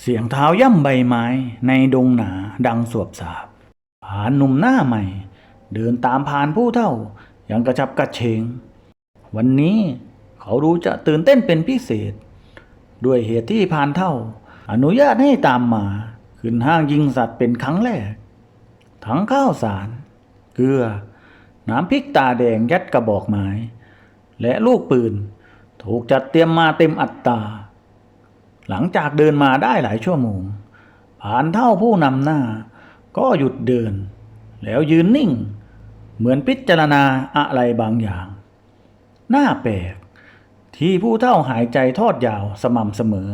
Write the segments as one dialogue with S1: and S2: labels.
S1: เสียงเท้าย่ำใบไม้ในดงหนาดังสวบสาบผานหนุ่มหน้าใหม่ เดินตามพานผู้เท่าอย่างกระชับกระเฉงวันนี้เขาดูจะตื่นเต้นเป็นพิเศษ ด้วยเหตุที่พานเท่า อนุญาตให้ตามมา ขึ้นห้างยิงสัตว์เป็นครั้งแรก ทั้งข้าวสาร เกลือ น้ำพริกตาแดงยัดกระบอกไม้ และลูกปืน ถูกจัดเตรียมมาเต็มอัตรา หลังจากเดินมาได้หลายชั่วโมง ผ่านเท่าผู้นำหน้า ก็หยุดเดิน แล้วยืนนิ่ง เหมือนพิจารณาอะไรบางอย่าง หน้าแปลกที่ผู้เท่าหายใจทอดยาวสม่ำเสมอ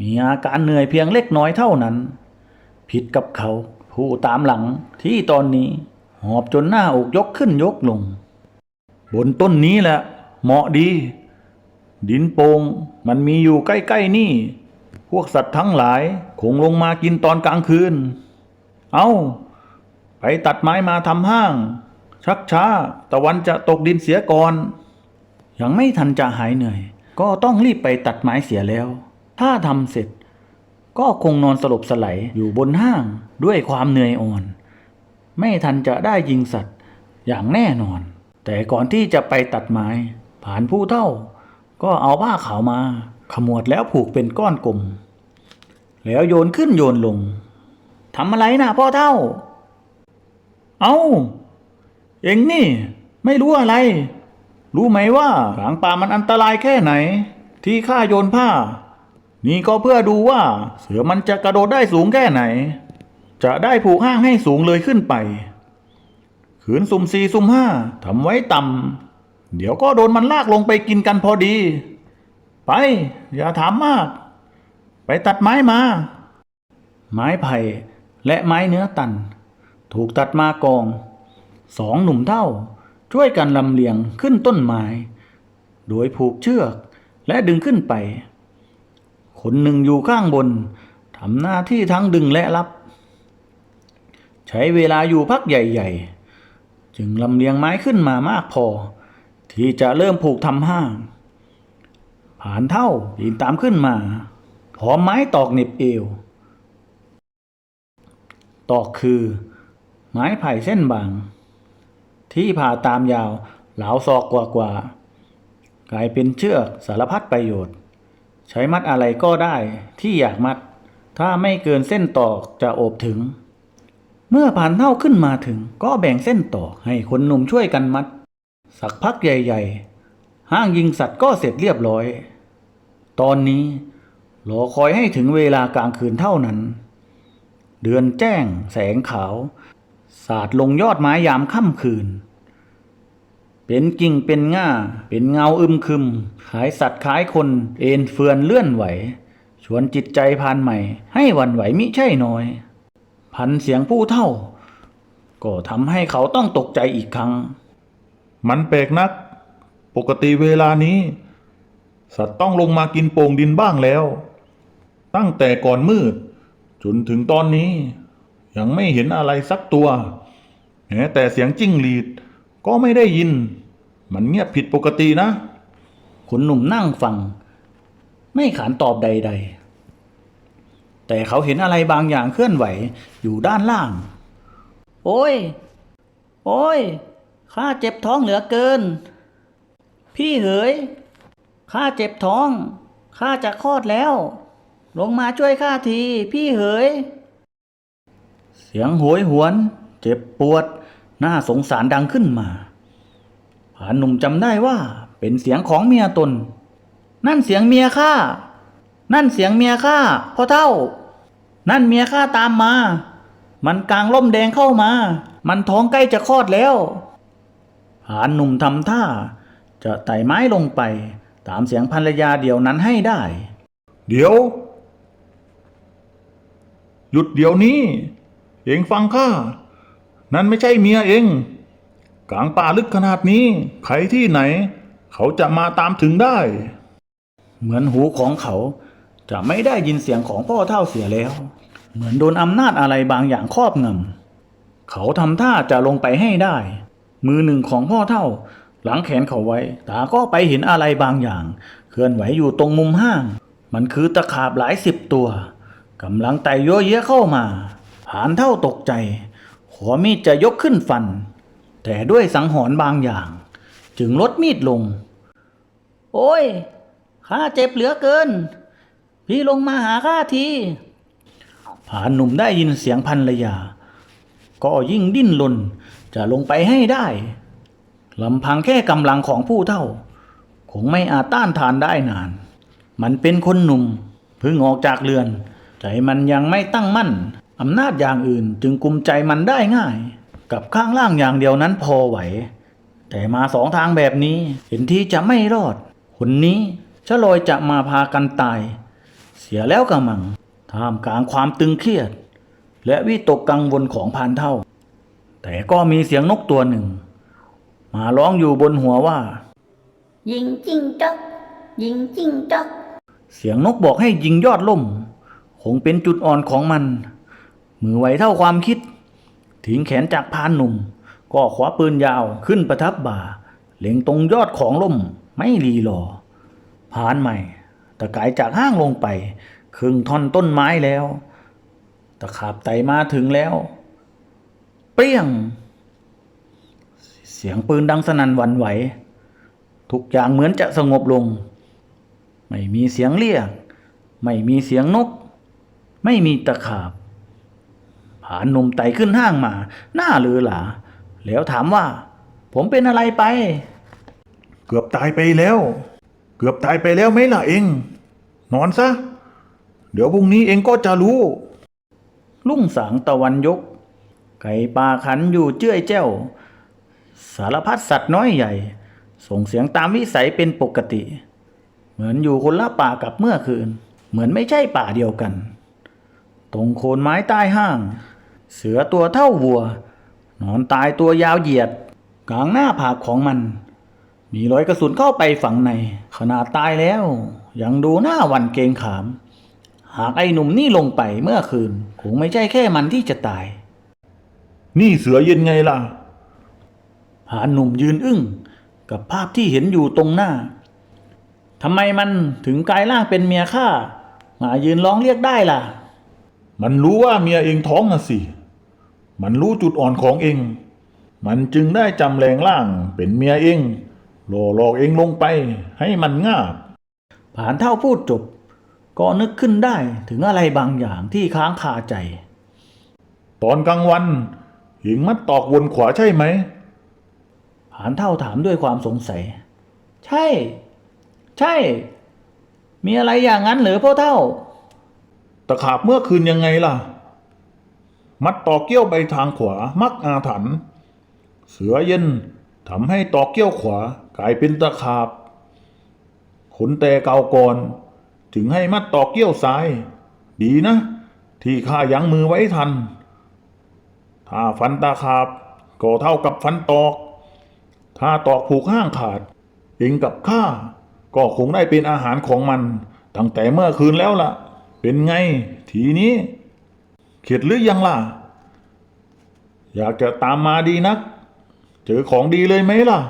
S1: มีอาการเหนื่อยเพียงเล็กน้อยเท่านั้น ผิดกับเขาผู้ตามหลังที่ตอนนี้หอบจนหน้าอกยกขึ้นยกลง บนต้นนี้แหละเหมาะดี ดินโปงมันมีอยู่ใกล้ๆนี่ พวกสัตว์ทั้งหลายคงลงมากินตอนกลางคืน เอาไปตัดไม้มาทำห้าง ชักช้าตะวันจะตกดินเสียก่อน ยังไม่ทันจะหายเหนื่อย ก็ต้องรีบไปตัดไม้เสียแล้ว ถ้าทำเสร็จ ก็คงนอนสลบสไลด์อยู่บนห้างด้วยความเหนื่อยอ่อน ไม่ทันจะได้ยิงสัตว์อย่างแน่นอน แต่ก่อนที่จะไปตัดไม้ ผ่านผู้เท่า ก็เอาผ้าขาวมาขมวดแล้วผูกเป็นก้อนกลม แล้วโยนขึ้นโยนลงทำอะไรนะพ่อเท่า เอาเองนี่ ไม่รู้อะไร รู้ไหมว่าหางป่ามันอันตรายแค่ไหน ที่ข้าโยนผ้า นี่ก็เพื่อดูว่า เสือมันจะกระโดดได้สูงแค่ไหน จะได้ผูกห้างให้สูงเลยขึ้นไป ขืนสุ่มสี่สุ่มห้าทำไว้ต่ำ เดี๋ยวก็โดนมันลากลงไปกินกันพอดี ไป อย่าถามมาก ไปตัดไม้มา ไม้ไผ่และไม้เนื้อตัน ถูกตัดมากอง สองหนุ่มเท่า ช่วยกันลำเลียงขึ้นต้นไม้ โดยผูกเชือกและดึงขึ้นไป คนหนึ่งอยู่ข้างบนทำหน้าที่ทั้งดึงและรับ ใช้เวลาอยู่พักใหญ่ ๆ จึงลำเลียงไม้ขึ้นมามากพอ ที่จะเริ่มผูกทำห้างผ่านเท่าปีนตามขึ้นมา พร้อมไม้ตอกเน็บเอว ตอกคือ ไม้ไผ่เส้นบาง ที่ผ่าตามยาวเหลาศอกกว่าๆกลายเป็นเชือกสารพัดประโยชน์ ใช้มัดอะไรก็ได้ที่อยากมัด ถ้าไม่เกินเส้นตอกจะโอบถึง เมื่อผ่านเท่าขึ้นมาถึงก็แบ่งเส้นตอกให้คนหนุ่มช่วยกันมัด สักพักใหญ่ๆ ห้างยิงสัตว์ก็เสร็จเรียบร้อย ตอนนี้รอคอยให้ถึงเวลากลางคืนเท่านั้น เดือนแจ้งแสงขาว สาดลงยอดไม้ยามค่ำคืน เป็นกิ่งเป็นง่า เป็นเงาอึมครึม ขายสัตว์ขายคน เอ็นเฟือนเลื่อนไหว ชวนจิตใจพานใหม่ ให้วันไหวมิใช่น้อย พันเสียงผู้เท่า ก็ทำให้เขาต้องตกใจอีกครั้ง
S2: มันแปลกนัก ปกติเวลานี้ สัตว์ต้องลงมากินโป่งดินบ้างแล้ว ตั้งแต่ก่อนมืด จนถึงตอนนี้ ยังไม่เห็นอะไรสักตัวแม้แต่เสียงจิ้งหรีดก็ไม่ได้ยิน มันเงียบผิดปกตินะ
S1: คุณหนุ่มนั่งฟัง ไม่ขานตอบใด ๆ แต่เขาเห็นอะไรบางอย่างเคลื่อนไหวอยู่ด้านล่าง โอ้ย โอ้ย ข้าเจ็บท้องเหลือเกิน พี่เหยข้าเจ็บท้องข้าจะคลอดแล้ว ลงมาช่วยข้าที พี่เหย เสียงโหยหวน เจ็บปวด น่าสงสารดังขึ้นมาผานหนุ่มจำได้ว่า เป็นเสียงของเมียตน นั่นเสียงเมียข้านั่นเสียงเมียข้าพ่อเท่า นั่นเมียข้าตามมา มันกลางล่มแดงเข้ามา มันท้องใกล้จะคลอดแล้ว ผานหนุ่มทำท่า จะไต่ไม้ลงไป ตามเสียงภรรยาเดียวนั้นให้ได้
S2: เดี๋ยว หยุดเดี๋ยวนี้ เองฟังข้า นั่นไม่ใช่เมียเอง กลางป่าลึกขนาดนี้ ใครที่ไหน เขาจะมาตามถึงได้
S1: เหมือนหูของเขาจะไม่ได้ยินเสียงของพ่อเท่าเสียแล้ว เหมือนโดนอำนาจอะไรบางอย่างครอบงำเขาทำท่าจะลงไปให้ได้ มือหนึ่งของพ่อเท่า หลังแขนเขาไว้ ตาก็ไปเห็นอะไรบางอย่าง เคลื่อนไหวอยู่ตรงมุมห้าง มันคือตะขาบหลายสิบตัวกำลังไต่ยัวเยี้ยเข้ามาผานเท่าตกใจ ขอมีดจะยกขึ้นฟัน แต่ด้วยสังหรณ์บางอย่าง จึงลดมีดลง โอ้ยข้าเจ็บเหลือเกิน พี่ลงมาหาข้าทีผานหนุ่มได้ยินเสียงพันรยา ก็ยิ่งดิ้นรน จะลงไปให้ได้ลำพังแค่กำลังของผู้เท่า คงไม่อาจต้านทานได้นาน มันเป็นคนหนุ่มเพิ่งออกจากเรือน ใจมันยังไม่ตั้งมั่นอำนาจอย่างอื่นจึงกุมใจมันได้ง่าย กับข้างล่างอย่างเดียวนั้นพอไหว แต่มาสองทางแบบนี้เห็นที่จะไม่รอดคนนี้ชะลอยจะมาพากันตาย เสียแล้วกระมังท่ามกลางความตึงเครียด และวิตกกังวลของพานเท่า แต่ก็มีเสียงนกตัวหนึ่ง มาร้องอยู่บนหัวว่า
S3: ยิงจิ้งจอกยิงจิ้งจอก
S1: เสียงนกบอกให้ยิงยอดล่ม คงเป็นจุดอ่อนของมัน มือไวเท่าความคิด ทิ้งแขนจากพรานหนุ่ม ก็ขวาปืนยาวขึ้นประทับบ่า เล็งตรงยอดของล่มไม่รีรอพรานใหม่ ตะกายจากห้างลงไป ครึ่งท่อนต้นไม้แล้ว ตะขาบไตมาถึงแล้ว เปรี้ยง เสียงปืนดังสนั่นหวั่นไหว ทุกอย่างเหมือนจะสงบลง ไม่มีเสียงเรียก ไม่มีเสียงนก ไม่มีตะขาบผานหนุ่มไต่ขึ้นห้างมา หน้าลือหลา แล้วถามว่า ผมเป็นอะไรไป
S2: เกือบตายไปแล้ว เกือบตายไปแล้วไหมล่ะเอง นอนซะ เดี๋ยวพรุ่งนี้เองก็จะรู้
S1: ลุ่งสางตะวันยก ไก่ป่าขันอยู่เจ้ยแจ้วสารพัดสัตว์น้อยใหญ่ ส่งเสียงตามวิสัยเป็นปกติ เหมือนอยู่คนละป่ากับเมื่อคืน เหมือนไม่ใช่ป่าเดียวกัน ตรงโคนไม้ใต้ห้าง เสือตัวเท่าวัว นอนตายตัวยาวเหยียด กลางหน้าผากของมัน มีรอยกระสุนเข้าไปฝังใน ขนาดตายแล้ว ยังดูหน้าหวันเกงขาม หากไอ้หนุ่มนี่ลงไปเมื่อคืนคงไม่ใช่แค่มันที่จะตาย
S2: นี่เสือเย็นไงล่ะ
S1: ผานหนุ่มยืนอึ้งกับภาพที่เห็นอยู่ตรงหน้าทำไมมันถึงกลายร่างเป็นเมียข้ามายืนร้องเรียกได้ล่ะ
S2: มันรู้ว่าเมียเองท้องน่ะสิ มันรู้จุดอ่อนของเอง มันจึงได้จำแรงร่างเป็นเมียเองหล่อหลอกเองลงไปให้มันง่าบ
S1: ผานเท่าพูดจบ ก็นึกขึ้นได้ถึงอะไรบางอย่างที่ค้างคาใจ
S2: ตอนกลางวัน หิงมัดตอกวนขวาใช่ไหม
S1: ผานเท่าถามด้วยความสงสัย ใช่ ใช่ มีอะไรอย่างนั้นหรือพ่อเท่า
S2: ตะขาบเมื่อคืนยังไงล่ะ มัดตอกเกี้ยวไปทางขวามักอาถรรพ์เสือเย็นทำให้ตอกเกี้ยวขวากลายเป็นตะขาบ ขนแต่เก่าก่อน ถึงให้มัดตอกเกี้ยวซ้าย ดีนะ ที่ข้ายั้งมือไว้ทัน ถ้าฟันตาขาบก็เท่ากับฟันตอก ถ้าตอกผูกห้างขาดเองกับข้าก็คงได้เป็นอาหารของมัน ตั้งแต่เมื่อคืนแล้วล่ะ เป็นไงทีนี้ เข็ดหรือยังล่ะ อยากจะตามมาดีนัก เจอของดีเลยไหมล่ะ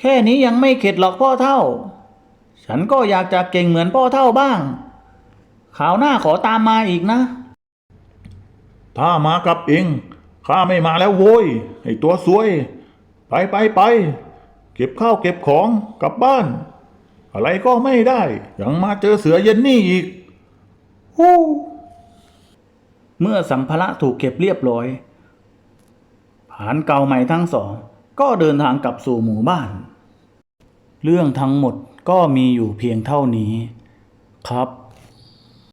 S1: แค่นี้ยังไม่เข็ดหรอกพ่อเท่า ฉันก็อยากจะเก่งเหมือนพ่อเท่าบ้างคราวหน้าขอตามมาอีกนะ
S2: ถ้ามากับเองข้าไม่มาแล้วโว้ยไอตัวซวย ไปไปไปเก็บข้าวเก็บของกลับบ้าน อะไรก็ไม่ได้ ยังมาเจอเสือเย็นนี่อีกฮู้
S1: เมื่อสัมภาระถูกเก็บเรียบร้อย ผานเก่าใหม่ทั้งสอง ก็เดินทางกลับสู่หมู่บ้าน เรื่องทั้งหมดก็มีอยู่เพียงเท่านี้ ครับ